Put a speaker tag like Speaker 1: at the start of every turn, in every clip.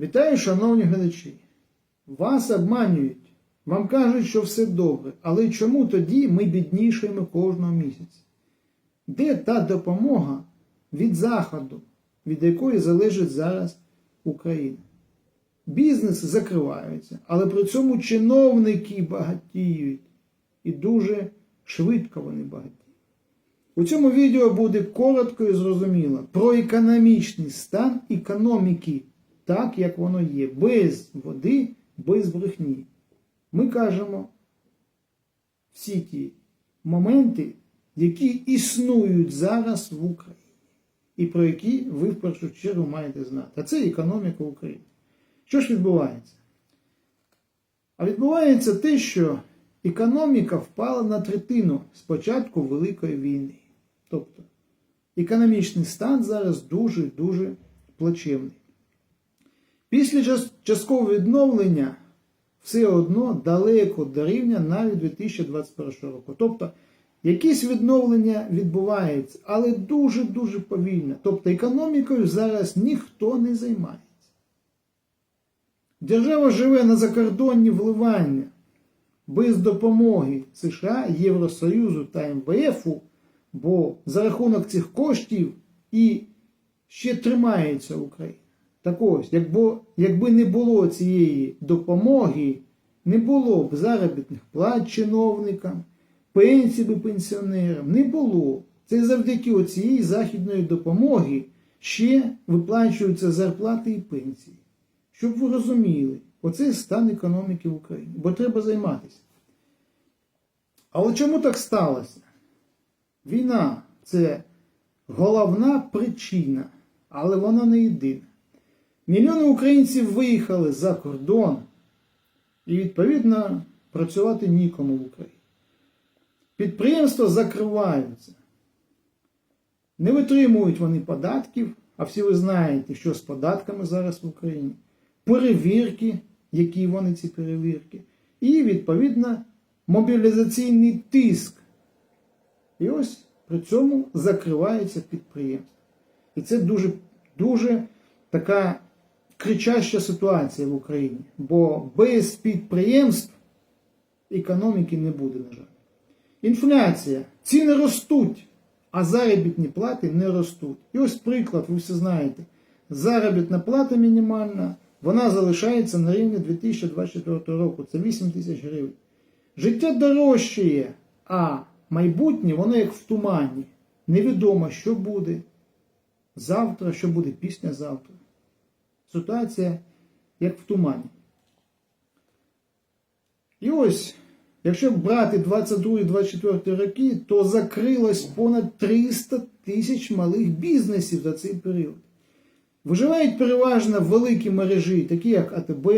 Speaker 1: Вітаю, шановні глядачі. Вас обманюють. Вам кажуть, що все добре. Але чому тоді ми біднішаємо кожного місяця? Де та допомога від Заходу, від якої залежить зараз Україна? Бізнес закривається, але при цьому чиновники багатіють. І дуже швидко вони багатіють. У цьому відео буде коротко і зрозуміло про економічний стан економіки, так як воно є, без води, без брехні. Ми кажемо всі ті моменти, які існують зараз в Україні, і про які ви в першу чергу маєте знати. А це економіка України. Що ж відбувається? А відбувається те, що економіка впала на третину з початку Великої війни. Тобто економічний стан зараз дуже-дуже плачевний. Після часткового відновлення все одно далеко до рівня навіть 2021 року. Тобто якісь відновлення відбуваються, але дуже-дуже повільно. Тобто економікою зараз ніхто не займається. Держава живе на закордонні вливання без допомоги США, Євросоюзу та МВФу, бо за рахунок цих коштів і ще тримається Україна. Так ось, якби, якби не було цієї допомоги, не було б заробітних плат чиновникам, пенсій би пенсіонерам, не було. Це завдяки цієї західної допомоги ще виплачуються зарплати і пенсії. Щоб ви розуміли, оце стан економіки в Україні, бо треба займатися. Але чому так сталося? Війна це головна причина, але вона не єдина. Мільйони українців виїхали за кордон і, відповідно, працювати нікому в Україні. Підприємства закриваються. Не витримують вони податків, а всі ви знаєте, що з податками зараз в Україні, перевірки, які вони ці перевірки, і, відповідно, мобілізаційний тиск. І ось при цьому закривається підприємство. І це дуже, дуже така кричаща ситуація в Україні. Бо без підприємств економіки не буде, на жаль. Інфляція. Ціни ростуть, а заробітні плати не ростуть. І ось приклад, ви все знаєте. Заробітна плата мінімальна, вона залишається на рівні 2024 року. Це 8 тисяч гривень. Життя дорожчає, а майбутнє воно як в тумані. Невідомо, що буде завтра, що буде післязавтра. Ситуація як в тумані. І ось, якщо брати 22-24 роки, то закрилось понад 300 тисяч малих бізнесів за цей період. Виживають переважно великі мережі, такі як АТБ,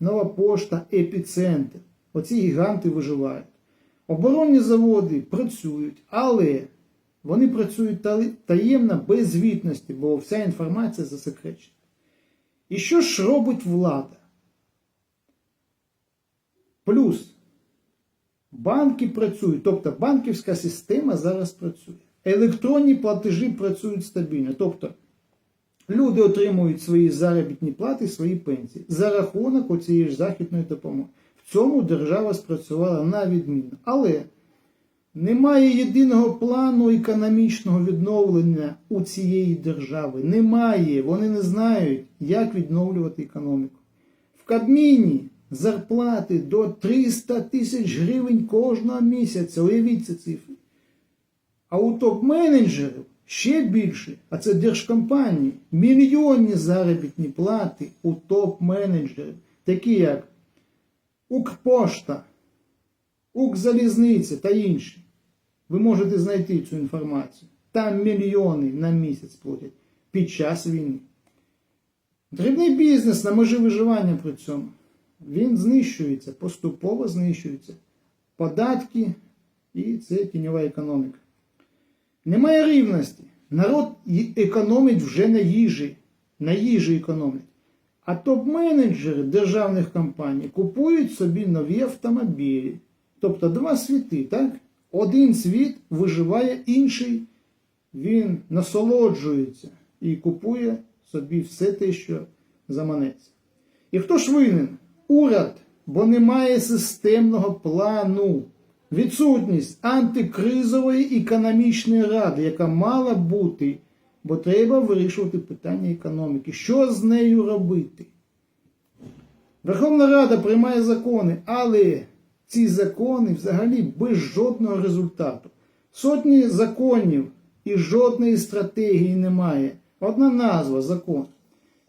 Speaker 1: Нова Пошта, Епіцентр. Оці гіганти виживають. Оборонні заводи працюють, але вони працюють таємно без звітності, бо вся інформація засекречена. І що ж робить влада? Плюс банки працюють, тобто банківська система зараз працює. Електронні платежі працюють стабільно. Тобто люди отримують свої заробітні плати, свої пенсії за рахунок оцієї ж західної допомоги. В цьому держава спрацювала на відмінно. Але немає єдиного плану економічного відновлення у цієї держави. Немає. Вони не знають, як відновлювати економіку. В Кабміні зарплати до 300 тисяч гривень кожного місяця. Уявіть ці цифри. А у топ-менеджерів ще більше, а це держкомпанії, мільйонні заробітні плати у топ-менеджерів, такі як Укрпошта, Укрзалізниця та інші. Ви можете знайти цю інформацію. Там мільйони на місяць платять під час війни. Дрібний бізнес на межі виживання при цьому. Він знищується, поступово знищується. Податки і це тіньова економіка. Немає рівності. Народ економить вже на їжі. На їжі економить. А топ-менеджери державних компаній купують собі нові автомобілі. Тобто два світи, так? Один світ виживає, інший він насолоджується і купує собі все те, що заманеться. І хто ж винен? Уряд, бо немає системного плану. Відсутність антикризової економічної ради, яка мала бути, бо треба вирішувати питання економіки. Що з нею робити? Верховна Рада приймає закони, але ці закони взагалі без жодного результату. Сотні законів і жодної стратегії немає. Одна назва закон.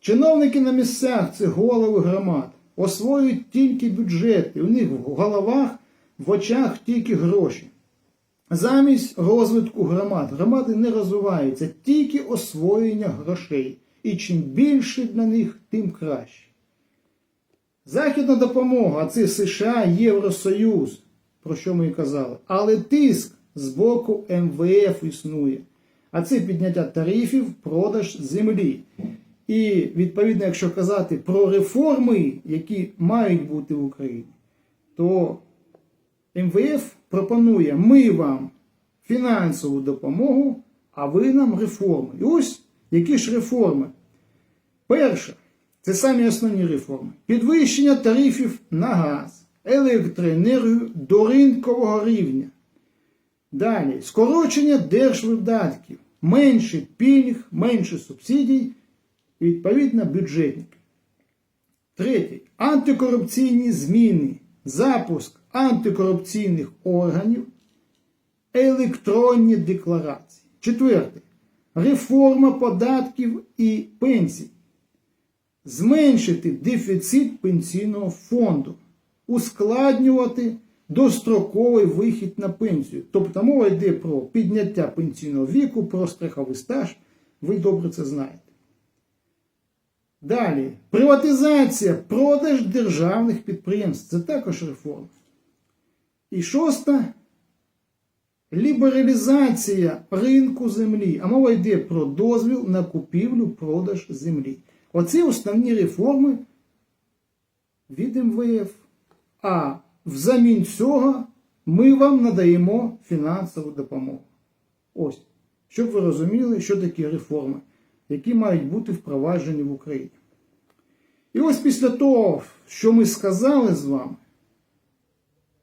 Speaker 1: Чиновники на місцях це голови громад. Освоюють тільки бюджети. У них в головах, в очах тільки гроші. Замість розвитку громад. Громади не розвиваються, тільки освоєння грошей. І чим більше для них, тим краще. Західна допомога, а це США, Євросоюз, про що ми і казали. Але тиск з боку МВФ існує. А це підняття тарифів, продаж землі. І відповідно, якщо казати про реформи, які мають бути в Україні, то МВФ пропонує ми вам фінансову допомогу, а ви нам реформи. І ось які ж реформи. Перше, це самі основні реформи. Підвищення тарифів на газ, електроенергію до ринкового рівня. Далі, скорочення держвидатків, менше пільг, менше субсидій відповідно бюджетники. Третє. Антикорупційні зміни, запуск антикорупційних органів, електронні декларації. Четверте. Реформа податків і пенсій. Зменшити дефіцит пенсійного фонду, ускладнювати достроковий вихід на пенсію. Тобто мова йде про підняття пенсійного віку, про страховий стаж. Ви добре це знаєте. Далі, приватизація, продаж державних підприємств. Це також реформа. І шоста лібералізація ринку землі. А мова йде про дозвіл на купівлю продаж землі. Оці основні реформи від МВФ. А взамін цього ми вам надаємо фінансову допомогу. Ось, щоб ви розуміли, що такі реформи, які мають бути впроваджені в Україні. І ось після того, що ми сказали з вами,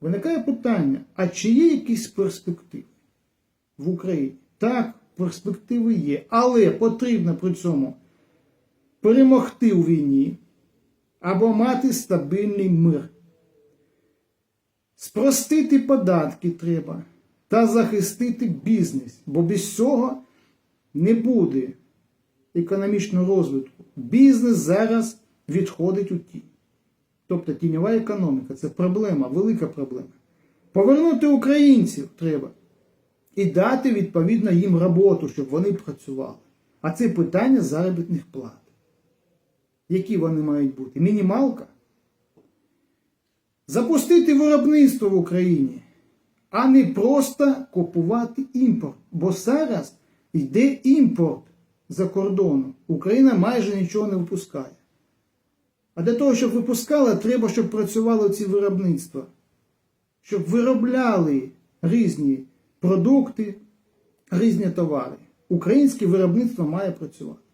Speaker 1: виникає питання: а чи є якісь перспективи в Україні? Так, перспективи є, але потрібно при цьому перемогти у війні або мати стабільний мир. Спростити податки треба та захистити бізнес, бо без цього не буде економічного розвитку. Бізнес зараз відходить у тінь. Тобто тіньова економіка це проблема, велика проблема. Повернути українців треба і дати відповідно їм роботу, щоб вони працювали. А це питання заробітних плат. Які вони мають бути? Мінімалка? Запустити виробництво в Україні, а не просто купувати імпорт. Бо зараз йде імпорт за кордону. Україна майже нічого не випускає. А для того, щоб випускала, треба, щоб працювали ці виробництва, щоб виробляли різні продукти, різні товари. Українське виробництво має працювати.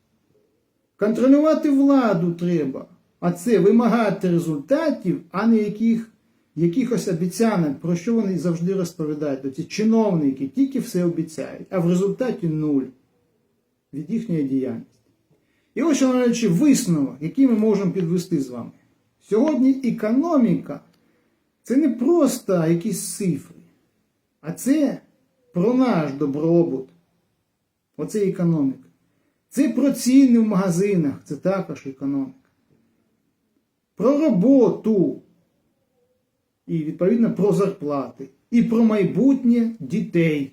Speaker 1: Контролювати владу треба, а це вимагати результатів, а не яких, якихось обіцянок, про що вони завжди розповідають. Ці чиновники тільки все обіцяють, а в результаті нуль від їхньої діяльності. І ось, шановні висновок, який ми можемо підвести з вами. Сьогодні економіка це не просто якісь цифри, а це про наш добробут. Оце економіка. Це про ціни в магазинах, це також економіка. Про роботу. І, відповідно, про зарплати. І про майбутнє дітей.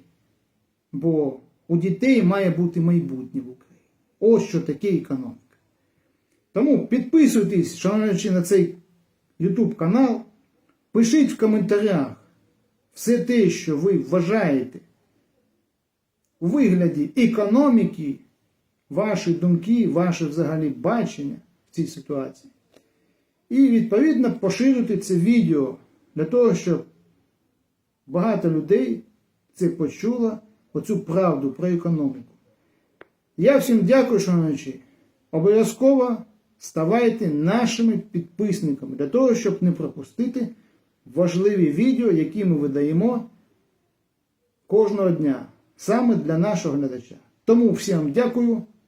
Speaker 1: Бо у дітей має бути майбутнє в Україні. Ось що таке економіка. Тому підписуйтесь, шановні, на цей YouTube канал. Пишіть в коментарях все те, що ви вважаєте у вигляді економіки, ваші думки, ваше взагалі бачення в цій ситуації. І відповідно поширюйте це відео для того, щоб багато людей це почуло, оцю правду про економіку. Я всім дякую, шановні. Обов'язково ставайте нашими підписниками для того, щоб не пропустити важливі відео, які ми видаємо кожного дня саме для нашого глядача. Тому всім дякую